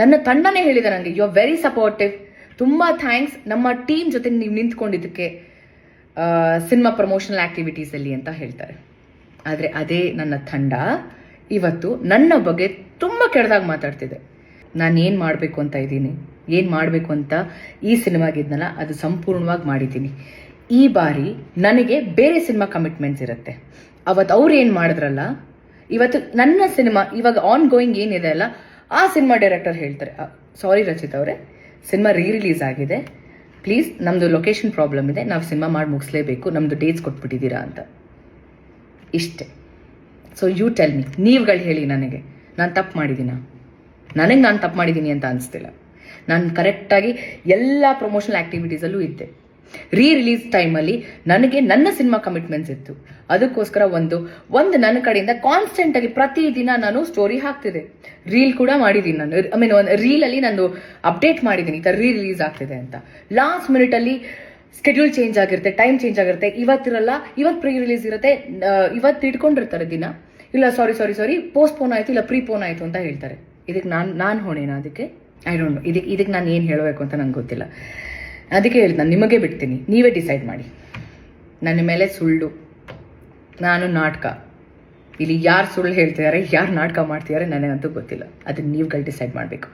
ನನ್ನ ತಂಡನೇ ಹೇಳಿದೆ ನನಗೆ ಯು ಆರ್ ವೆರಿ ಸಪೋರ್ಟಿವ್ ತುಂಬ ಥ್ಯಾಂಕ್ಸ್ ನಮ್ಮ ಟೀಮ್ ಜೊತೆ ನೀವು ನಿಂತ್ಕೊಂಡಿದ್ದಕ್ಕೆ ಸಿನಿಮಾ ಪ್ರಮೋಷನಲ್ ಆ್ಯಕ್ಟಿವಿಟೀಸಲ್ಲಿ ಅಂತ ಹೇಳ್ತಾರೆ. ಆದರೆ ಅದೇ ನನ್ನ ತಂಡ. ಇವತ್ತು ನನ್ನ ಬಗ್ಗೆ ತುಂಬ ಕೆಡ್ದಾಗ ಮಾತಾಡ್ತಿದೆ. ನಾನು ಏನು ಮಾಡಬೇಕು ಅಂತ ಇದ್ದೀನಿ. ಏನು ಮಾಡಬೇಕು ಅಂತ ಈ ಸಿನಿಮಾಗಿದ್ನಲ್ಲ ಅದು ಸಂಪೂರ್ಣವಾಗಿ ಮಾಡಿದ್ದೀನಿ. ಈ ಬಾರಿ ನನಗೆ ಬೇರೆ ಸಿನಿಮಾ ಕಮಿಟ್ಮೆಂಟ್ಸ್ ಇರುತ್ತೆ. ಅವತ್ತು ಅವ್ರು ಏನು ಮಾಡಿದ್ರಲ್ಲ, ಇವತ್ತು ನನ್ನ ಸಿನಿಮಾ ಇವಾಗ ಆನ್ ಗೋಯಿಂಗ್ ಏನಿದೆ ಅಲ್ಲ ಆ ಸಿನಿಮಾ ಡೈರೆಕ್ಟರ್ ಹೇಳ್ತಾರೆ ಸಾರಿ ರಚಿತ್ ಅವರೇ, ಸಿನಿಮಾ ರೀ ರಿಲೀಸ್ ಆಗಿದೆ. ಪ್ಲೀಸ್ ನಮ್ಮದು ಲೊಕೇಶನ್ ಪ್ರಾಬ್ಲಮ್ ಇದೆ, ನಾವು ಸಿನಿಮಾ ಮಾಡಿ ಮುಗಿಸ್ಲೇಬೇಕು ನಮ್ಮದು ಡೇಟ್ಸ್ ಕೊಟ್ಬಿಟ್ಟಿದ್ದೀರಾ ಅಂತ. ಇಷ್ಟೇ. ಸೊ ಯು ಟೆಲ್ ಮಿ ನೀವುಗಳು ಹೇಳಿ ನನಗೆ. ನಾನು ತಪ್ಪು ಮಾಡಿದ್ದೀನ? ನನಗೆ ನಾನು ತಪ್ಪು ಮಾಡಿದ್ದೀನಿ ಅಂತ ಅನಿಸ್ತಿಲ್ಲ. ನಾನು ಕರೆಕ್ಟಾಗಿ ಎಲ್ಲ ಪ್ರಮೋಷನಲ್ ಆ್ಯಕ್ಟಿವಿಟೀಸಲ್ಲೂ ಇದ್ದೆ. ರೀ ರಿಲೀಸ್ ಟೈಮಲ್ಲಿ ನನಗೆ ನನ್ನ ಸಿನಿಮಾ ಕಮಿಟ್ಮೆಂಟ್ಸ್ ಇತ್ತು. ಅದಕ್ಕೋಸ್ಕರ ಒಂದು ಒಂದು ನನ್ನ ಕಡೆಯಿಂದ ಕಾನ್ಸ್ಟೆಂಟ್ ಆಗಿ ಪ್ರತಿದಿನ ನಾನು ಸ್ಟೋರಿ ಹಾಕ್ತಿದೆ ರೀಲ್ ಕೂಡ ಮಾಡಿದ್ದೀನಿ ನಾನು. ಐ ಮೀನ್ ಒಂದು ರೀಲಲ್ಲಿ ನಾನು ಅಪ್ಡೇಟ್ ಮಾಡಿದ್ದೀನಿ ಈ ಥರ ರೀ ರಿಲೀಸ್ ಆಗ್ತಿದೆ ಅಂತ. ಲಾಸ್ಟ್ ಮಿನಿಟಲ್ಲಿ ಸ್ಕೆಡ್ಯೂಲ್ ಚೇಂಜ್ ಆಗಿರುತ್ತೆ ಟೈಮ್ ಚೇಂಜ್ ಆಗಿರುತ್ತೆ. ಇವತ್ತಿರಲ್ಲ ಇವತ್ತು ಪ್ರೀ ರಿಲೀಸ್ ಇರುತ್ತೆ ಇವತ್ತು ಇಟ್ಕೊಂಡಿರ್ತಾರೆ ದಿನ. ಇಲ್ಲ ಸಾರಿ ಸಾರಿ ಸಾರಿ ಪೋಸ್ಟ್ಪೋನ್ ಆಯಿತು, ಇಲ್ಲ ಪ್ರೀಪೋನ್ ಆಯಿತು ಅಂತ ಹೇಳ್ತಾರೆ. ಇದಕ್ಕೆ ನಾನು ನಾನು ಹೊಣೆನಾ ಅದಕ್ಕೆ? ಐ ಡೋಂಟ್ ನೋ ಇದಕ್ಕೆ ಇದಕ್ಕೆ ನಾನು ಏನು ಹೇಳಬೇಕು ಅಂತ ನಂಗೆ ಗೊತ್ತಿಲ್ಲ. ಅದಕ್ಕೆ ಹೇಳಿದ್ ನಾನು ನಿಮಗೆ ಬಿಡ್ತೀನಿ. ನೀವೇ ಡಿಸೈಡ್ ಮಾಡಿ. ನನ್ನ ಮೇಲೆ ಸುಳ್ಳು. ನಾನು ನಾಟಕ. ಇಲ್ಲಿ ಯಾರು ಸುಳ್ಳು ಹೇಳ್ತಿದ್ದಾರೆ, ಯಾರು ನಾಟಕ ಮಾಡ್ತಿದ್ದಾರೆ ನನಗಂತೂ ಗೊತ್ತಿಲ್ಲ. ಅದನ್ನ ನೀವುಗಳು ಡಿಸೈಡ್ ಮಾಡಬೇಕು.